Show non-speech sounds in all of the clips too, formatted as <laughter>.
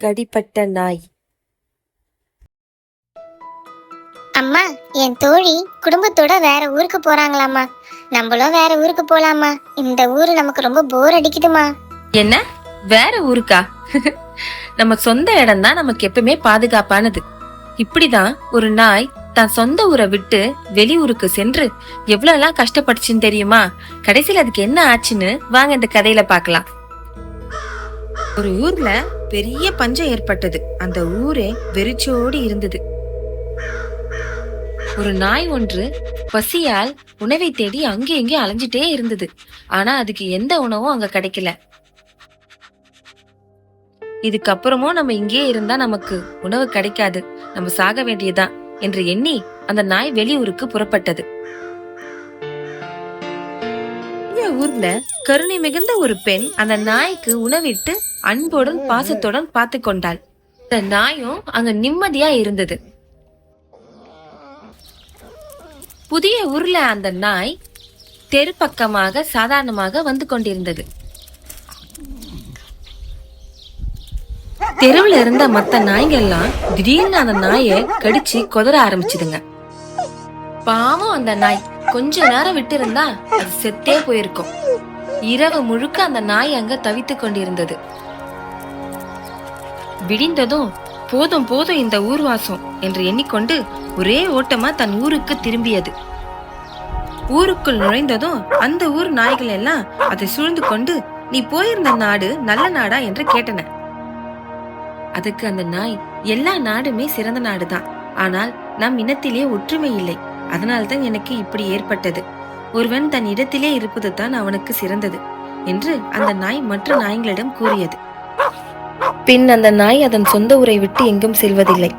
கடிப்பட்ட நாய். அம்மா என் தோழி குடும்பத்தோட வேற ஊருக்கு போறாங்களாம்மா. நம்மளும் வேற ஊருக்கு போலாமா இந்த ஊரு நமக்கு ரொம்ப போர் அடிக்குதுமா என்ன? வேற ஊருக்கா? <laughs> நம்ம சொந்த இடம் தான் நமக்கு எப்பவுமே பாதுகாப்பானது. இப்படிதான் ஒரு நாய் தன் சொந்த ஊரை விட்டு வெளியூருக்கு சென்று எவ்வளவு எல்லாம் கஷ்டப்பட்டுச்சுன்னு தெரியுமா? கடைசியில் அதுக்கு என்ன ஆச்சுன்னு வாங்க இந்த கதையில பார்க்கலாம். ஒரு ஊர்ல பெரிய பஞ்சம் ஏற்பட்டது. அந்த ஊரே வெறிச்சோடி இருந்தது. ஒரு நாய் ஒன்று பசியால் உணவை தேடி அங்கே இங்கே அலைஞ்சிட்டே இருந்தது. ஆனா அதுக்கு எந்த உணவும் அங்க கிடைக்கல. இதுக்கப்புறமும் நம்ம இங்கே இருந்தா நமக்கு உணவு கிடைக்காது. நம்ம சாக வேண்டியதுதான் என்று எண்ணி அந்த நாய் வெளியூருக்கு புறப்பட்டது. ஊர்ல கருணை மிகுந்த ஒரு பெண் அந்த நாய்க்கு உணவிட்டு அன்புடன் பாசத்துடன் பார்த்து கொண்டாள். அந்த நாயும் அங்க நிம்மதியா இருந்தது. புதிய ஊர்ல அந்த நாய் தெரு பக்கமாக சாதாரணமாக வந்து கொண்டிருந்தது. தெருவுல இருந்த மத்த நாய்கள்லாம் திடீர்னு அந்த நாயை கடிச்சு கொதற ஆரம்பிச்சுதுங்க. பாவம் அந்த நாய். கொஞ்ச நேரம் விட்டு இருந்தா அது செத்தே போயிருக்கும். இரவு முழுக்க அந்த நாய் அங்க தவித்துக் கொண்டிருந்தது. விடிந்ததும் போதும் போதும் இந்த ஊர்வாசம் என்று எண்ணிக்கொண்டு ஒரே ஓட்டமா தன் ஊருக்கு திரும்பியது. ஊருக்குள் நுழைந்ததும் அந்த ஊர் நாய்கள் எல்லாம் அதை சூழ்ந்து கொண்டு நீ போயிருந்த நாடு நல்ல நாடா? என்று கேட்டன. அதுக்கு அந்த நாய் எல்லா நாடுமே சிறந்த நாடுதான். ஆனால் நம் இனத்திலே ஒற்றுமை இல்லை. அதனால்தான் எனக்கு இப்படி ஏற்பட்டது. ஒருவன் தன் இடத்திலே இருப்பது தான் அவனுக்கு சிறந்தது என்று அந்த நாய் மற்ற நாய்களிடம் கூறியது. பின் அந்த நாய் அதன் சொந்த ஊரை விட்டு எங்கும் செல்வதில்லை.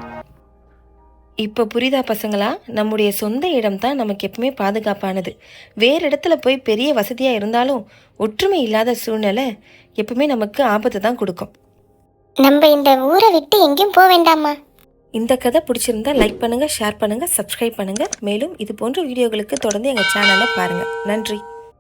இப்ப புரிதா பசங்களா? நம்முடைய சொந்த இடம் தான் நமக்கு எப்பவுமே பாதுகாப்பானது. வேற இடத்துல போய் பெரிய வசதியா இருந்தாலும் ஒற்றுமை இல்லாத சூழ்நிலை எப்பவுமே நமக்கு ஆபத்தை தான் கொடுக்கும். நம்ம இந்த ஊரை விட்டு எங்கேயும் போக வேண்டாமா இந்த கதை பிடிச்சிருந்தா லைக் பண்ணுங்க ஷேர் பண்ணுங்க சப்ஸ்கிரைப் பண்ணுங்க. மேலும் இது போன்ற வீடியோகளுக்கு தொடர்ந்து எங்க சேனலை பாருங்க. நன்றி.